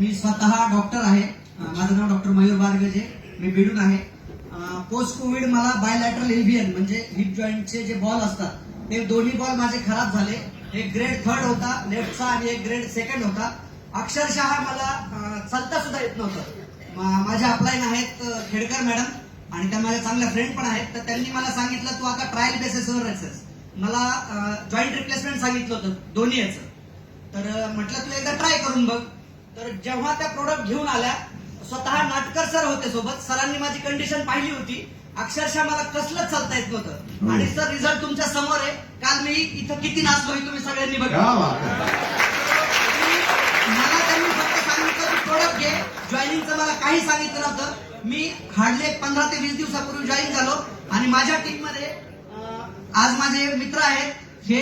मी स्वतः डॉक्टर आहे. माझं नाव डॉक्टर मयूर बारगजे मी बिडून आहे. पोस्ट कोविड मला बायलॅटरल एव्हियन म्हणजे हिप जॉईंटचे जे बॉल असतात ते दोन्ही बॉल माझे खराब झाले. एक ग्रेड थर्ड होता लेफ्टचा आणि एक ग्रेड सेकंड होता. अक्षरशः मला चालता सुद्धा येत नव्हतं. माझ्या अपलाईन आहेत खेडकर मॅडम आणि त्या माझ्या चांगल्या फ्रेंड पण आहेत. तर त्यांनी मला सांगितलं तू आता ट्रायल बेसिसवर असेस मला जॉईंट रिप्लेसमेंट सांगितलं होतं दोन्ही याचं. तर म्हटलं तू एकदा ट्राय करून बघ. तर जेव्हा त्या प्रोडक्ट घेऊन आल्या स्वतः नाटकर सर होते सोबत. सरांनी माझी कंडिशन पाहिली होती. अक्षरशः मला कसलंच चालता येत नव्हतं. आणि सर रिझल्ट तुमच्यासमोर आहे. काल मी इथं किती नाचलो हे तुम्ही सगळ्यांनी बघा बात आहे. मला त्यांनी फक्त सांगितलं तू प्रोडक्ट घे. जॉईनिंगचं मला काही सांगितलं नव्हतं. मी हार्डली पंधरा ते वीस दिवसापूर्वी जॉईन झालो. आणि माझ्या टीममध्ये आज माझे मित्र आहेत. हे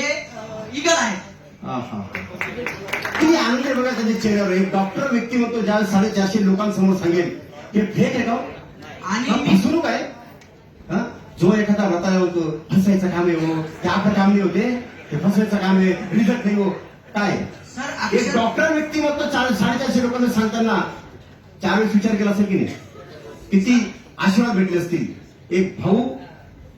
इगल आहेत. आहा. किती आनंद बघा त्याच्या चेहऱ्यावर एक डॉक्टर व्यक्तिमत्व ज्या साडेचारशे लोकांसमोर सांगेल हे फेक आहे का हो? आणि हा, मी फसवणूक आहे? हा? जो एखादा रताळा होतो फसायचं काम आहे हो ते आपलं काम नाही होते हे फसवायचं काम आहे रिझल्ट नाही हो. काय? एक डॉक्टर व्यक्तिमत्व चार साडेचारशे लोकांना सांगताना चार वेळेस विचार केला असेल की नाही? किती आशीर्वाद भेटले असतील? एक भाऊ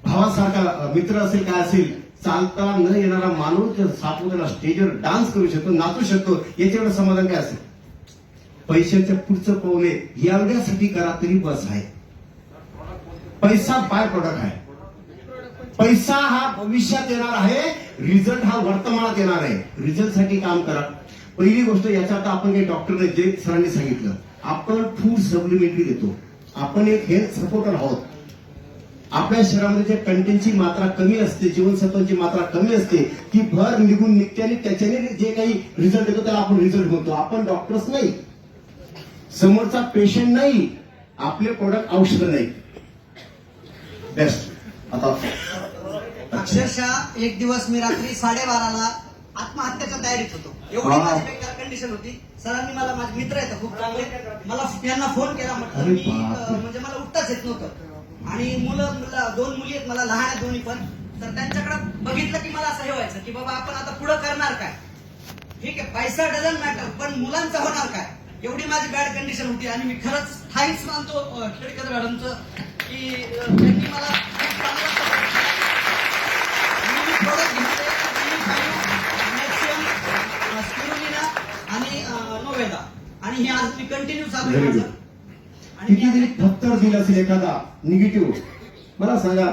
भावासारखा मित्र असेल काय असेल? चालता न येणारा माणूस जर स्टेजवर डान्स करू शकतो नाचू शकतो याच्यावर समाधान काय असेल? पैशाच्या पुढचं पावले एवढ्यासाठी करा तरी बस आहे. पैसा बाय प्रोडक्ट आहे. पैसा हा भविष्यात येणार आहे रिझल्ट हा वर्तमानात येणार आहे. रिझल्टसाठी काम करा. पहिली गोष्ट याच्या आता आपण काही डॉक्टरने जे सरांनी सांगितलं आपण फूड सप्लिमेंटरी देतो. आपण एक हेल्थ सपोर्टर आहोत. आपल्या शरीरामध्ये जे कंटेनची मात्रा कमी असते जीवनसत्वांची मात्रा कमी असते ती भर निघून निघते आणि त्याच्याने जे काही रिझल्ट येतो त्याला आपण रिझल्ट म्हणतो. आपण डॉक्टर्स नाही. समोरचा पेशंट नाही. आपले प्रोडक्ट औषध नाही. बेस्ट आता अक्षरशः एक दिवस मी रात्री साडेबाराला आत्महत्याच्या तयारीत होतो. एवढी. माझी बेकार कंडिशन होती. सरांनी मला माझे मित्र आहेत खूप चांगले. मला यांना फोन केला म्हटलं मी म्हणजे मला उठताच येत नव्हतं. आणि मुलं मुलं- दोन मुली आहेत मला लहान आहेत दोन्ही पण. तर त्यांच्याकडे बघितलं की मला असं हे व्हायचं की बाबा आपण आता पुढे करणार काय? ठीक आहे पैसा डझन मॅटर पण मुलांचं होणार काय? एवढी माझी बॅड कंडिशन होती आणि मी खरंच थँक्स मानतो खेडकर मॅडमचं की त्यांनी मला खूप चांगलं support केला. आणि मी product घेतले, Unify, Nexium, अं, Spirulina आणि Noveda. आणि हे आज मी कंटिन्यू चालू आहे Very माझं. good. आणि किती जरी मी- थप्तर दिला असेल एखादा निगेटिव्ह मला सांगा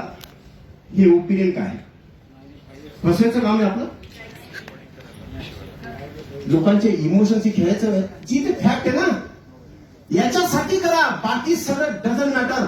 हे ओपिनियन काय फसवायचं काम आहे आपलं लोकांचे इमोशनशी खेळायचं. जी ते फॅक्ट आहे ना याच्यासाठी करा बाकी सगळं डझन मॅटर